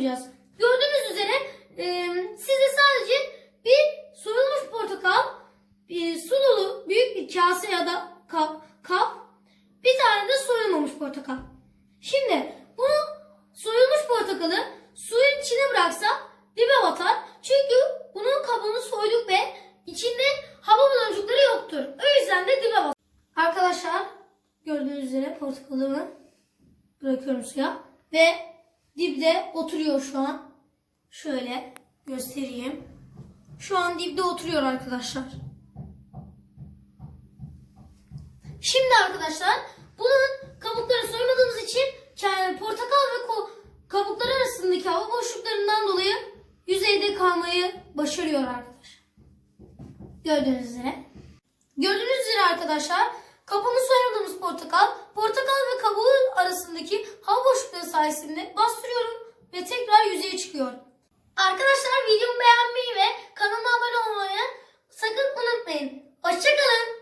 yapacağız. Gördüğünüz üzere e, size sadece bir soyulmuş portakal, e, su dolu büyük bir kase ya da kap, kap, bir tane de soyulmamış portakal. Şimdi bunu soyulmuş portakalı suyun içine bıraksa dibe batar. Çünkü bunun kabuğunu soyduk ve içinde hava baloncukları yoktur. O yüzden de dibe batar. Arkadaşlar gördüğünüz üzere portakalımı bırakıyorum suya ve dibde oturuyor şu an. Şöyle göstereyim. Şu an dibde oturuyor arkadaşlar. Şimdi arkadaşlar bunun kabukları soymadığımız için portakal ve kabuklar arasındaki hava boşluklarından dolayı yüzeyde kalmayı başarıyor arkadaşlar. Gördüğünüz üzere. Gördüğünüz üzere arkadaşlar kabuğunu soymadığımız portakal, portakal ve kabuğu arasındaki hava boşlukları sayesinde bastırıyorum ve tekrar yüzeye çıkıyor. Arkadaşlar videomu beğenmeyi ve kanalıma abone olmayı sakın unutmayın. Hoşçakalın.